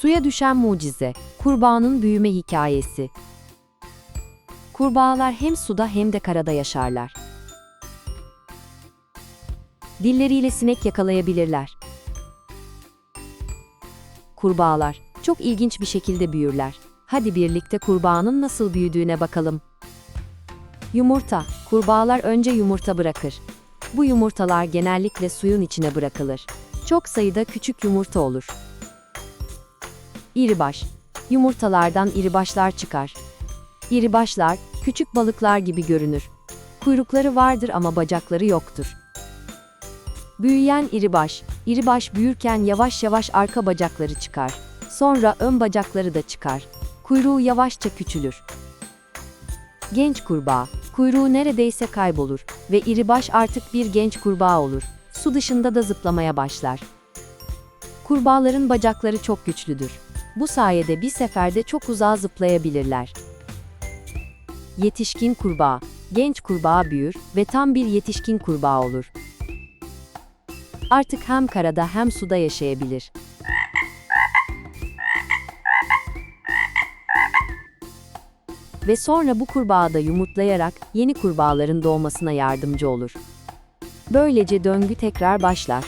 Suya düşen mucize, kurbağanın büyüme hikayesi. Kurbağalar hem suda hem de karada yaşarlar. Dilleriyle sinek yakalayabilirler. Kurbağalar çok ilginç bir şekilde büyürler. Hadi birlikte kurbağanın nasıl büyüdüğüne bakalım. Yumurta. Kurbağalar önce yumurta bırakır. Bu yumurtalar genellikle suyun içine bırakılır. Çok sayıda küçük yumurta olur. İribaş. Yumurtalardan iribaşlar çıkar. İribaşlar, küçük balıklar gibi görünür. Kuyrukları vardır ama bacakları yoktur. Büyüyen iribaş, iribaş büyürken yavaş yavaş arka bacakları çıkar. Sonra ön bacakları da çıkar. Kuyruğu yavaşça küçülür. Genç kurbağa, kuyruğu neredeyse kaybolur ve iribaş artık bir genç kurbağa olur. Su dışında da zıplamaya başlar. Kurbağaların bacakları çok güçlüdür. Bu sayede bir seferde çok uzağa zıplayabilirler. Yetişkin kurbağa, genç kurbağa büyür ve tam bir yetişkin kurbağa olur. Artık hem karada hem suda yaşayabilir. Ve sonra bu kurbağa da yumurtlayarak yeni kurbağaların doğmasına yardımcı olur. Böylece döngü tekrar başlar.